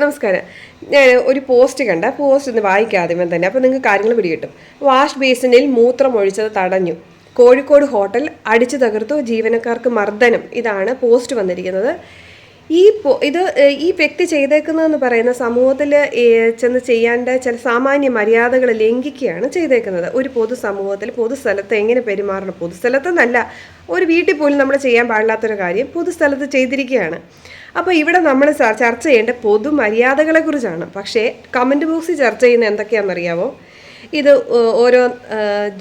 നമസ്കാരം. ഞാൻ ഒരു പോസ്റ്റ് കണ്ട പോസ്റ്റ് ഒന്ന് വായിക്കാം ആദ്യമേ തന്നെ. അപ്പോൾ നിങ്ങൾക്ക് കാര്യങ്ങൾ പിടികിട്ടും. വാഷ് ബേസിനിൽ മൂത്രം ഒഴിച്ചത് തടഞ്ഞു. കോഴിക്കോട് ഹോട്ടൽ അടിച്ചു തകർത്തു. ജീവനക്കാർക്ക് മർദ്ദനം. ഇതാണ് പോസ്റ്റ് വന്നിരിക്കുന്നത്. ഈ ഇത് ഈ വ്യക്തി ചെയ്തേക്കുന്നതെന്ന് പറയുന്ന സമൂഹത്തിൽ ചെന്ന് ചെയ്യേണ്ട ചില സാമാന്യ മര്യാദകൾ ലംഘിക്കുകയാണ് ചെയ്തേക്കുന്നത്. ഒരു പൊതുസമൂഹത്തിൽ പൊതുസ്ഥലത്ത് എങ്ങനെ പെരുമാറണം? പൊതുസ്ഥലത്തെന്നല്ല ഒരു വീട്ടിൽ പോലും നമ്മൾ ചെയ്യാൻ പാടില്ലാത്തൊരു കാര്യം പൊതുസ്ഥലത്ത് ചെയ്തിരിക്കുകയാണ്. അപ്പോൾ ഇവിടെ നമ്മൾ ചർച്ച ചെയ്യേണ്ട പൊതുമര്യാദകളെ കുറിച്ചാണ്. പക്ഷേ കമന്റ് ബോക്സിൽ ചർച്ച ചെയ്യുന്ന എന്തൊക്കെയാണെന്നറിയാമോ ഇത് ഓരോ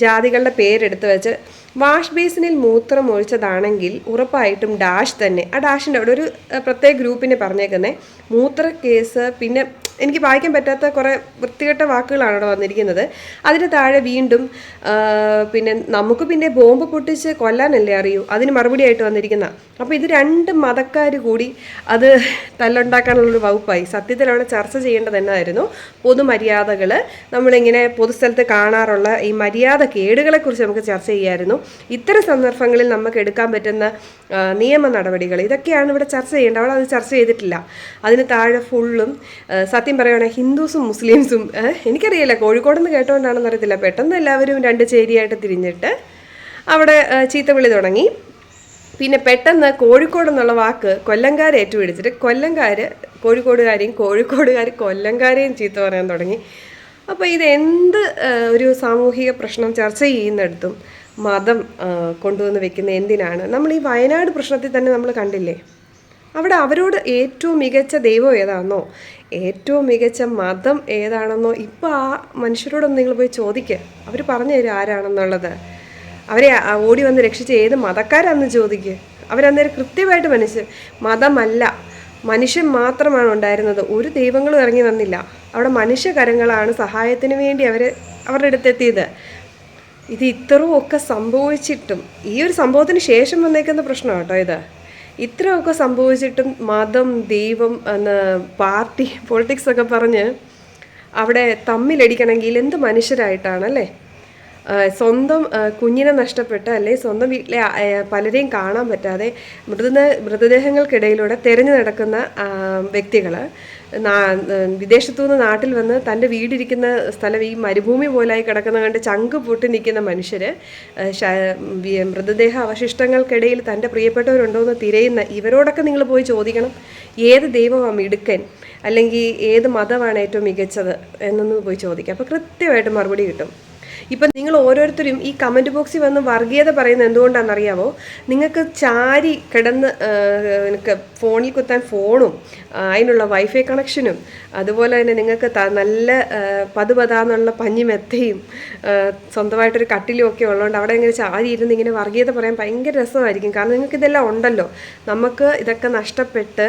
ജാതികളുടെ പേരെടുത്ത് വെച്ച് വാഷ് ബേസിനിൽ മൂത്രം ഒഴിച്ചതാണെങ്കിൽ ഉറപ്പായിട്ടും ഡാഷ് തന്നെ. ആ ഡാഷിന്റെ അവിടെ ഒരു പ്രത്യേക ഗ്രൂപ്പിനെ പറഞ്ഞേക്കുന്നത് മൂത്ര കേസ് പിന്നെ എനിക്ക് വായിക്കാൻ പറ്റാത്ത കുറേ വൃത്തികെട്ട വാക്കുകളാണ് അവിടെ വന്നിരിക്കുന്നത്. അതിന് താഴെ വീണ്ടും പിന്നെ നമുക്ക് പിന്നെ ബോംബ് പൊട്ടിച്ച് കൊല്ലാനല്ലേ അറിയൂ. അതിന് മറുപടി ആയിട്ട് വന്നിരിക്കുന്ന. അപ്പോൾ ഇത് രണ്ട് മതക്കാർ കൂടി അത് തല്ലുണ്ടാക്കാനുള്ളൊരു വകുപ്പായി. സത്യത്തിൽ അവിടെ ചർച്ച ചെയ്യേണ്ടത് എന്നായിരുന്നു. പൊതുമര്യാദകൾ നമ്മളിങ്ങനെ പൊതുസ്ഥലത്ത് കാണാറുള്ള ഈ മര്യാദ കേടുകളെക്കുറിച്ച് നമുക്ക് ചർച്ച ചെയ്യായിരുന്നു. ഇത്തരം സന്ദർഭങ്ങളിൽ നമുക്ക് എടുക്കാൻ പറ്റുന്ന നിയമ നടപടികൾ ഇതൊക്കെയാണ് ഇവിടെ ചർച്ച ചെയ്യേണ്ടത്. അവിടെ അത് ചർച്ച ചെയ്തിട്ടില്ല. അതിന് താഴെ ഫുള്ളും സത്യം പറയുകയാണെങ്കിൽ ഹിന്ദുസും മുസ്ലിംസും എനിക്കറിയില്ല. കോഴിക്കോട് നിന്ന് കേട്ടോണ്ടാണെന്ന് അറിയത്തില്ല. പെട്ടെന്ന് എല്ലാവരും രണ്ട് ചേരിയായിട്ട് തിരിഞ്ഞിട്ട് അവിടെ ചീത്തവിളി തുടങ്ങി. പിന്നെ പെട്ടെന്ന് കോഴിക്കോട് എന്നുള്ള വാക്ക് കൊല്ലംകാർ ഏറ്റുപിടിച്ചിട്ട് കൊല്ലംകാർ കോഴിക്കോടുകാരെയും കോഴിക്കോടുകാർ കൊല്ലംകാരെയും ചീത്ത പറയാൻ തുടങ്ങി. അപ്പോൾ ഇത് എന്ത് ഒരു സാമൂഹിക പ്രശ്നം ചർച്ച ചെയ്യുന്നിടത്തും മതം കൊണ്ടുവന്ന് വെക്കുന്ന എന്തിനാണ്? നമ്മൾ ഈ വയനാട് പ്രശ്നത്തിൽ തന്നെ നമ്മൾ കണ്ടില്ലേ? അവിടെ അവരോട് ഏറ്റവും മികച്ച ദൈവം ഏതാണെന്നോ ഏറ്റവും മികച്ച മതം ഏതാണെന്നോ? ഇപ്പോൾ ആ മനുഷ്യരോടൊന്ന് നിങ്ങൾ പോയി ചോദിക്കുക അവർ പറഞ്ഞു തരും ആരാണെന്നുള്ളത്. അവരെ ഓടി വന്ന് രക്ഷിച്ച ഏത് മതക്കാരാന്ന് ചോദിക്കുക അവരന്നേരം കൃത്യമായിട്ട് മനുഷ്യർ മതമല്ല. മനുഷ്യൻ മാത്രമാണ് ഉണ്ടായിരുന്നത്. ഒരു ദൈവങ്ങളും ഇറങ്ങി വന്നില്ല. അവിടെ മനുഷ്യകരങ്ങളാണ് സഹായത്തിന് വേണ്ടി അവർ അവരുടെ അടുത്തെത്തിയത് ഇത് ഇത്രയും ഒക്കെ സംഭവിച്ചിട്ടും ഈ ഒരു സംഭവത്തിന് ശേഷം വന്നേക്കുന്ന പ്രശ്നം കേട്ടോ ഇത്. ഇത്രയൊക്കെ സംഭവിച്ചിട്ടും മതം ദൈവം എന്ന പാർട്ടി പൊളിറ്റിക്സ് ഒക്കെ പറഞ്ഞ് അവിടെ തമ്മിലടിക്കണമെങ്കിൽ എന്ത് മനുഷ്യരായിട്ടാണ് അല്ലേ? ആ, സ്വന്തം കുഞ്ഞിനെ നഷ്ടപ്പെട്ട് അല്ലെ സ്വന്തം വീട്ടിലെ പലരെയും കാണാൻ പറ്റാതെ മൃതദേ മൃതദേഹങ്ങൾക്കിടയിലൂടെ തിരഞ്ഞു നടക്കുന്ന വ്യക്തികൾ വിദേശത്തു നിന്ന് നാട്ടിൽ വന്ന് തന്റെ വീടിരിക്കുന്ന സ്ഥലം ഈ മരുഭൂമി പോലായി കിടക്കുന്ന കണ്ട് ചങ്ക് പൊട്ടി നിൽക്കുന്ന മനുഷ്യർ മൃതദേഹ അവശിഷ്ടങ്ങൾക്കിടയിൽ തന്റെ പ്രിയപ്പെട്ടവരുണ്ടോ എന്ന് തിരയുന്ന ഇവരോടൊക്കെ നിങ്ങൾ പോയി ചോദിക്കണം. ഏത് ദൈവമാണ് മിടുക്കൻ? അല്ലെങ്കിൽ ഏത് മതമാണ് ഏറ്റവും മികച്ചത്? എന്നൊന്ന് പോയി ചോദിക്കാം. അപ്പോൾ കൃത്യമായിട്ട് മറുപടി കിട്ടും. ഇപ്പം നിങ്ങൾ ഓരോരുത്തരും ഈ കമന്റ് ബോക്സിൽ വന്ന് വർഗീയത പറയുന്നത് എന്തുകൊണ്ടാണെന്നറിയാമോ നിങ്ങൾക്ക് ചാരി കിടന്ന് നിങ്ങൾക്ക് ഫോണിൽ കുത്താൻ ഫോണും അതിനുള്ള വൈഫൈ കണക്ഷനും അതുപോലെ തന്നെ നിങ്ങൾക്ക് നല്ല പതുപതാന്നുള്ള പഞ്ഞിമെത്തയും മെത്തയും സ്വന്തമായിട്ടൊരു കട്ടിലും ഒക്കെ ഉള്ളതുകൊണ്ട് അവിടെ ഇങ്ങനെ ചാരി ഇരുന്ന് ഇങ്ങനെ വർഗീയത പറയാൻ ഭയങ്കര രസമായിരിക്കും. കാരണം നിങ്ങൾക്ക് ഇതെല്ലാം ഉണ്ടല്ലോ. നമുക്ക് ഇതൊക്കെ നഷ്ടപ്പെട്ട്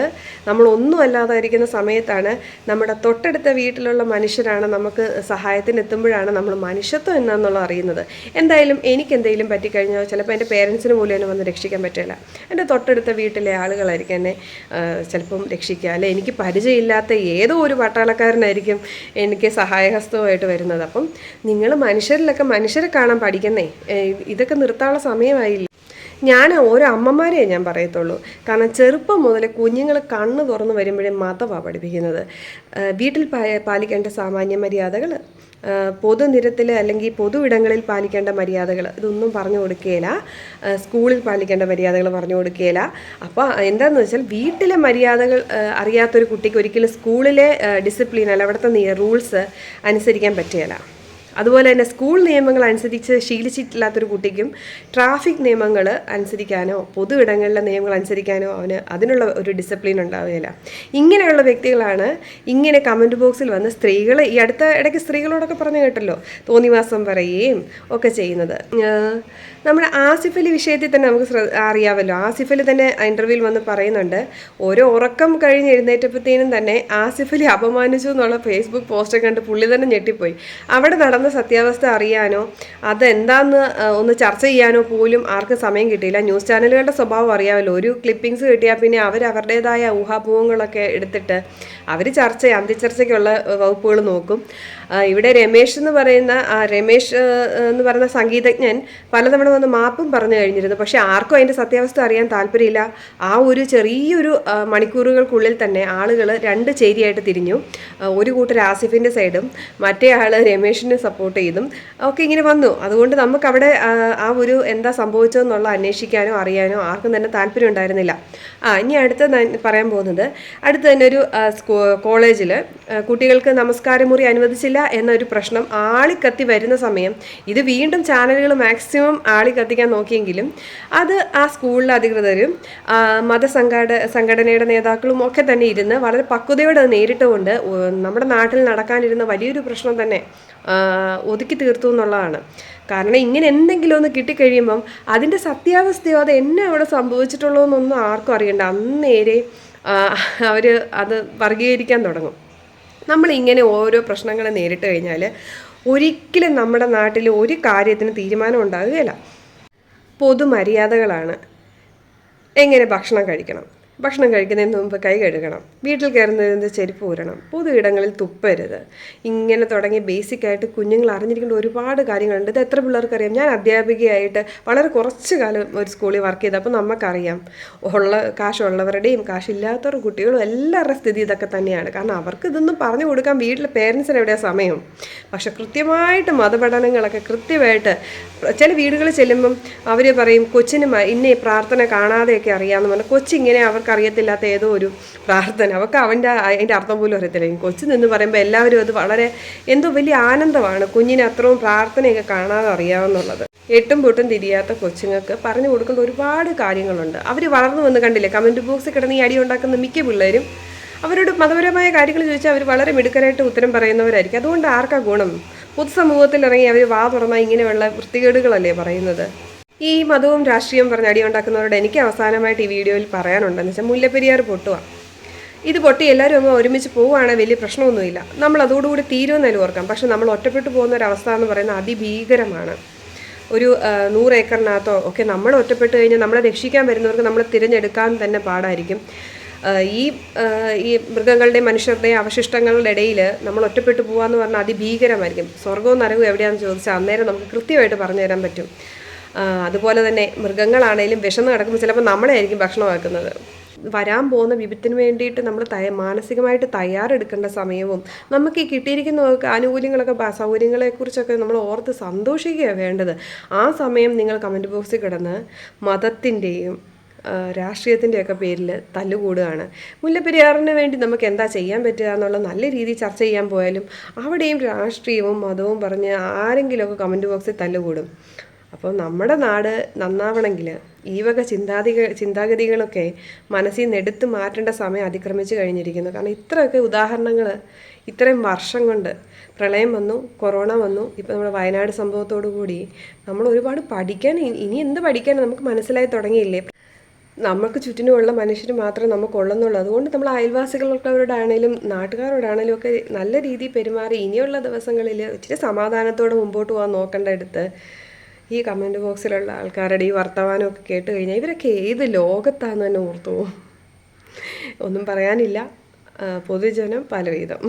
നമ്മളൊന്നും അല്ലാതായിരിക്കുന്ന സമയത്താണ് നമ്മുടെ തൊട്ടടുത്ത വീട്ടിലുള്ള മനുഷ്യരാണ് നമുക്ക് സഹായത്തിന് എത്തുമ്പോഴാണ് നമ്മൾ മനുഷ്യത്വം എന്നാന്നുള്ളത് അറിയുന്നത്. എന്തായാലും എനിക്ക് എന്തെങ്കിലും പറ്റിക്കഴിഞ്ഞാൽ ചിലപ്പോൾ എന്റെ പേരൻസിന് പോലും എന്നെ വന്ന് രക്ഷിക്കാൻ പറ്റില്ല. എന്റെ തൊട്ടടുത്ത വീട്ടിലെ ആളുകളായിരിക്കും എന്നെ ചിലപ്പം രക്ഷിക്കുക. അല്ലെ എനിക്ക് പരിചയമില്ലാത്ത ഏതോ ഒരു പട്ടാളക്കാരനായിരിക്കും എനിക്ക് സഹായഹസ്തവുമായിട്ട് വരുന്നത്. അപ്പം നിങ്ങൾ മനുഷ്യരിലൊക്കെ മനുഷ്യരെ കാണാൻ പഠിക്കുന്നേ. ഇതൊക്കെ നിർത്താനുള്ള സമയമായില്ല? ഞാൻ ഓരോ അമ്മമാരെ ഞാൻ പറയത്തുള്ളൂ. കാരണം ചെറുപ്പം മുതൽ കുഞ്ഞുങ്ങൾ കണ്ണ് തുറന്നു വരുമ്പോഴേ മതമാണ് പഠിപ്പിക്കുന്നത്. വീട്ടിൽ പാലിക്കേണ്ട സാമാന്യ മര്യാദകൾ പൊതുനിരത്തിൽ അല്ലെങ്കിൽ പൊതു ഇടങ്ങളിൽ പാലിക്കേണ്ട മര്യാദകൾ ഇതൊന്നും പറഞ്ഞു കൊടുക്കുകയില്ല സ്കൂളിൽ പാലിക്കേണ്ട മര്യാദകൾ പറഞ്ഞു കൊടുക്കുകയില്ല അപ്പോൾ എന്താണെന്ന് വെച്ചാൽ വീട്ടിലെ മര്യാദകൾ അറിയാത്തൊരു കുട്ടിക്ക് ഒരിക്കലും സ്കൂളിലെ ഡിസിപ്ലിൻ അല്ല അവിടുത്തെ റൂൾസ് അനുസരിക്കാൻ പറ്റുകയില്ല അതുപോലെ തന്നെ സ്കൂൾ നിയമങ്ങൾ അനുസരിച്ച് ശീലിച്ചിട്ടില്ലാത്തൊരു കുട്ടിക്കും ട്രാഫിക് നിയമങ്ങൾ അനുസരിക്കാനോ പൊതു ഇടങ്ങളിലെ നിയമങ്ങൾ അനുസരിക്കാനോ അവന് അതിനുള്ള ഒരു ഡിസിപ്ലിൻ ഉണ്ടാവുകയില്ല. ഇങ്ങനെയുള്ള വ്യക്തികളാണ് ഇങ്ങനെ കമന്റ് ബോക്സിൽ വന്ന് സ്ത്രീകൾ ഈ അടുത്ത ഇടയ്ക്ക് സ്ത്രീകളോടൊക്കെ പറഞ്ഞു കേട്ടല്ലോ തോന്നിവാസം പറയുകയും ഒക്കെ ചെയ്യുന്നത്. നമ്മുടെ ആസിഫ് അലി വിഷയത്തിൽ തന്നെ നമുക്ക് അറിയാമല്ലോ. ആസിഫ് അലി തന്നെ ഇന്റർവ്യൂവിൽ വന്ന് പറയുന്നുണ്ട് ഓരോ ഉറക്കം കഴിഞ്ഞ് എഴുന്നേറ്റപ്പോഴത്തേനും തന്നെ ആസിഫ് അലി അപമാനിച്ചു എന്നുള്ള ഫേസ്ബുക്ക് പോസ്റ്റ് കണ്ട് പുള്ളി തന്നെ ഞെട്ടിപ്പോയി. അവിടെ നടന്ന സത്യാവസ്ഥ അറിയാനോ അതെന്താന്ന് ഒന്ന് ചർച്ച ചെയ്യാനോ പോലും ആർക്കും സമയം കിട്ടിയില്ല. ന്യൂസ് ചാനലുകളുടെ സ്വഭാവം അറിയാമല്ലോ. ഒരു ക്ലിപ്പിങ്സ് കിട്ടിയാൽ പിന്നെ അവർ അവരുടേതായ ഊഹാഭൂഹങ്ങളൊക്കെ എടുത്തിട്ട് അവർ ചർച്ച അന്തിച്ചർച്ചയ്ക്കുള്ള വകുപ്പുകൾ നോക്കും. ഇവിടെ രമേശ് എന്ന് പറയുന്ന ആ, രമേശ് എന്ന് പറയുന്ന സംഗീതജ്ഞൻ പലതവണ വന്ന് മാപ്പും പറഞ്ഞു കഴിഞ്ഞിരുന്നു. പക്ഷേ ആർക്കും അതിന്റെ സത്യാവസ്ഥ അറിയാൻ താല്പര്യമില്ല. ആ ഒരു ചെറിയൊരു മണിക്കൂറുകൾക്കുള്ളിൽ തന്നെ ആളുകൾ രണ്ട് ചേരിയായിട്ട് തിരിഞ്ഞു. ഒരു കൂട്ടർ ആസിഫിന്റെ സൈഡും മറ്റേ ആൾ രമേശിനെ സപ്പോർട്ട് ചെയ്തും ഒക്കെ ഇങ്ങനെ വന്നു. അതുകൊണ്ട് നമുക്കവിടെ ആ, ഒരു എന്താ സംഭവിച്ചതെന്നുള്ള അന്വേഷിക്കാനോ അറിയാനോ ആർക്കും തന്നെ താല്പര്യം ഉണ്ടായിരുന്നില്ല. ആ ഇനി അടുത്ത പറയാൻ പോകുന്നത് അടുത്ത് തന്നെ ഒരു കോളേജിൽ കുട്ടികൾക്ക് നമസ്കാരമുറി അനുവദിച്ചില്ല. എന്നൊരു പ്രശ്നം ആളിക്കത്തി വരുന്ന സമയം ഇത് വീണ്ടും ചാനലുകൾ മാക്സിമം ആളി കത്തിക്കാൻ നോക്കിയെങ്കിലും അത് ആ സ്കൂളിലെ അധികൃതരും മതസംഘട സംഘടനയുടെ നേതാക്കളും ഒക്കെ തന്നെ ഇരുന്ന് വളരെ പക്വതയോടെ നേരിട്ടുകൊണ്ട് നമ്മുടെ നാട്ടിൽ നടക്കാനിരുന്ന വലിയൊരു പ്രശ്നം തന്നെ ഒതുക്കി തീർത്തു എന്നുള്ളതാണ്. കാരണം ഇങ്ങനെ എന്തെങ്കിലും ഒന്ന് കിട്ടിക്കഴിയുമ്പം അതിന്റെ സത്യാവസ്ഥയോ അത് എന്നെ അവിടെ സംഭവിച്ചിട്ടുള്ളൂ എന്നൊന്നും ആർക്കും അറിയണ്ട. അന്നേരെ അവർ അത് വർഗീകരിക്കാൻ തുടങ്ങും. നമ്മളിങ്ങനെ ഓരോ പ്രശ്നങ്ങളെ നേരിട്ട് കഴിഞ്ഞാൽ ഒരിക്കലും നമ്മുടെ നാട്ടിൽ ഒരു കാര്യത്തിന് തീരുമാനം ഉണ്ടാകുകയില്ല. പൊതുമര്യാദകളാണ്. എങ്ങനെ ഭക്ഷണം കഴിക്കണം? ഭക്ഷണം കഴിക്കുന്നതിന് മുമ്പ് കൈ കഴുകണം. വീട്ടിൽ കയറുന്നതിന് ചെരുപ്പ് ഊരണം. പൊതു ഇടങ്ങളിൽ തുപ്പരുത്. ഇങ്ങനെ തുടങ്ങി ബേസിക് ആയിട്ട് കുഞ്ഞുങ്ങൾ അറിഞ്ഞിരിക്കേണ്ട ഒരുപാട് കാര്യങ്ങളുണ്ട്. ഇത് എത്ര പിള്ളേർക്കറിയാം? ഞാൻ അധ്യാപികയായിട്ട് വളരെ കുറച്ച് കാലം ഒരു സ്കൂളിൽ വർക്ക് ചെയ്തപ്പോൾ നമുക്കറിയാം. ഉള്ള കാശുള്ളവരുടെയും കാശില്ലാത്തവരുടെ കുട്ടികളും എല്ലാവരുടെ സ്ഥിതി ഇതൊക്കെ തന്നെയാണ്. കാരണം അവർക്ക് ഇതൊന്നും പറഞ്ഞു കൊടുക്കാൻ വീട്ടിലെ പേരൻസിന് എവിടെയാ സമയം? പക്ഷെ കൃത്യമായിട്ട് മതപഠനങ്ങളൊക്കെ കൃത്യമായിട്ട് ചില വീടുകളിൽ ചെല്ലുമ്പം അവർ പറയും കൊച്ചിന് ഇന്നേ പ്രാർത്ഥന കാണാതെയൊക്കെ അറിയാമെന്ന് പറഞ്ഞാൽ കൊച്ചിങ്ങനെ അവർക്ക് അറിയത്തില്ലാത്ത ഏതോ ഒരു പ്രാർത്ഥന. അവർക്ക് അവന്റെ അതിന്റെ അർത്ഥം പോലും അറിയത്തില്ല. നിന്ന് പറയുമ്പോൾ എല്ലാവരും അത് വളരെ എന്തോ വലിയ ആനന്ദമാണ് കുഞ്ഞിന് അത്രയും പ്രാർത്ഥനയൊക്കെ കാണാതെ അറിയാമെന്നുള്ളത് എട്ടും പൊട്ടും തിരിയാത്ത കൊച്ചുങ്ങൾക്ക് പറഞ്ഞു കൊടുക്കേണ്ട ഒരുപാട് കാര്യങ്ങളുണ്ട്. അവർ വളർന്നു വന്ന് കണ്ടില്ലേ കമന്റ് ബോക്സിൽ കിടന്ന് ഈ അടി ഉണ്ടാക്കുന്ന മിക്ക പിള്ളേരും. അവരോട് മതപരമായ കാര്യങ്ങൾ ചോദിച്ചാൽ അവർ വളരെ മിടുക്കരായിട്ട് ഉത്തരം പറയുന്നവരായിരിക്കും. അതുകൊണ്ട് ആർക്കാ ഗുണം? പൊതുസമൂഹത്തിൽ ഇറങ്ങി അവർ വാ തുറന്നാൽ ഇങ്ങനെയുള്ള വൃത്തികേടുകളല്ലേ പറയുന്നത്? ഈ മതവും രാഷ്ട്രീയം പറഞ്ഞ് അടി ഉണ്ടാക്കുന്നവരോട് എനിക്ക് അവസാനമായിട്ട് ഈ വീഡിയോയിൽ പറയാനുണ്ടെന്ന് വെച്ചാൽ മുല്ലപ്പെരിയാർ പൊട്ടുക ഇത് പൊട്ടി എല്ലാവരും അങ്ങ് ഒരുമിച്ച് പോവുകയാണെങ്കിൽ വലിയ പ്രശ്നമൊന്നുമില്ല. നമ്മൾ അതോടുകൂടി തീരുമെന്നാലും ഓർക്കാം. പക്ഷെ നമ്മൾ ഒറ്റപ്പെട്ടു പോകുന്ന ഒരു അവസ്ഥ എന്ന് പറയുന്നത് അതിഭീകരമാണ്. ഒരു നൂറ് ഏക്കറിനകത്തോ ഒക്കെ നമ്മൾ ഒറ്റപ്പെട്ട് കഴിഞ്ഞാൽ നമ്മളെ രക്ഷിക്കാൻ വരുന്നവർക്ക് നമ്മൾ തിരഞ്ഞെടുക്കാൻ തന്നെ പാടായിരിക്കും. ഈ ഈ മൃഗങ്ങളുടെയും മനുഷ്യരുടെയും അവശിഷ്ടങ്ങളുടെ ഇടയിൽ നമ്മൾ ഒറ്റപ്പെട്ടു പോകാമെന്ന് പറഞ്ഞാൽ അതിഭീകരമായിരിക്കും. സ്വർഗവും നരകവും എവിടെയാണെന്ന് ചോദിച്ചാൽ അന്നേരം നമുക്ക് കൃത്യമായിട്ട് പറഞ്ഞു തരാൻ പറ്റും. അതുപോലെ തന്നെ മൃഗങ്ങളാണേലും വിശന്ന് കിടക്കുമ്പോൾ ചിലപ്പോൾ നമ്മളെ ആയിരിക്കും ഭക്ഷണമാക്കുന്നത് വരാൻ പോകുന്ന വിപത്തിന് വേണ്ടിയിട്ട് നമ്മൾ തയ മാനസികമായിട്ട് തയ്യാറെടുക്കേണ്ട സമയവും നമുക്ക് ഈ കിട്ടിയിരിക്കുന്ന ആനുകൂല്യങ്ങളൊക്കെ സൗകര്യങ്ങളെക്കുറിച്ചൊക്കെ നമ്മൾ ഓർത്ത് സന്തോഷിക്കുകയാണ് വേണ്ടത്. ആ സമയം നിങ്ങൾ കമന്റ് ബോക്സിൽ കിടന്ന് മതത്തിന്റെയും രാഷ്ട്രീയത്തിന്റെയൊക്കെ പേരിൽ തല്ലുകൂടുകയാണ്. മുല്ലപ്പെരിയാറിന് വേണ്ടി നമുക്ക് എന്താ ചെയ്യാൻ പറ്റുക എന്നുള്ള നല്ല രീതിയിൽ ചർച്ച ചെയ്യാൻ പോയാലും അവിടെയും രാഷ്ട്രീയവും മതവും പറഞ്ഞ് ആരെങ്കിലുമൊക്കെ കമന്റ് ബോക്സിൽ തല്ലുകൂടും. അപ്പോൾ നമ്മുടെ നാട് നന്നാവണമെങ്കിൽ ഈ വക ചിന്താതിക ചിന്താഗതികളൊക്കെ മനസ്സിൽ നിന്ന് എടുത്തു മാറ്റേണ്ട സമയം അതിക്രമിച്ച് കഴിഞ്ഞിരിക്കുന്നു. കാരണം ഇത്രയൊക്കെ ഉദാഹരണങ്ങൾ ഇത്രയും വർഷം കൊണ്ട് പ്രളയം വന്നു കൊറോണ വന്നു ഇപ്പോൾ നമ്മുടെ വയനാട് സംഭവത്തോടു കൂടി നമ്മൾ ഒരുപാട് പഠിക്കാൻ ഇനി- എന്ത് പഠിക്കാനും നമുക്ക് മനസ്സിലായി തുടങ്ങിയില്ലേ? നമുക്ക് ചുറ്റിനുമുള്ള മനുഷ്യർ മാത്രമേ നമുക്കുള്ളെന്നുള്ളൂ. അതുകൊണ്ട് നമ്മൾ അയൽവാസികളോടാണേലും നാട്ടുകാരോടാണേലും ഒക്കെ നല്ല രീതിയിൽ പെരുമാറി ഇനിയുള്ള ദിവസങ്ങളിൽ ഇച്ചിരി സമാധാനത്തോടെ മുമ്പോട്ട് പോകാൻ നോക്കേണ്ട അടുത്ത് ഈ കമന്റ് ബോക്സിലുള്ള ആൾക്കാരുടെ ഈ വർത്തമാനമൊക്കെ കേട്ട് കഴിഞ്ഞാൽ ഇവരൊക്കെ ഏത് ലോകത്താന്ന് തന്നെ ഓർത്തു ഒന്നും പറയാനില്ല. പൊതുജനം പലവിധം.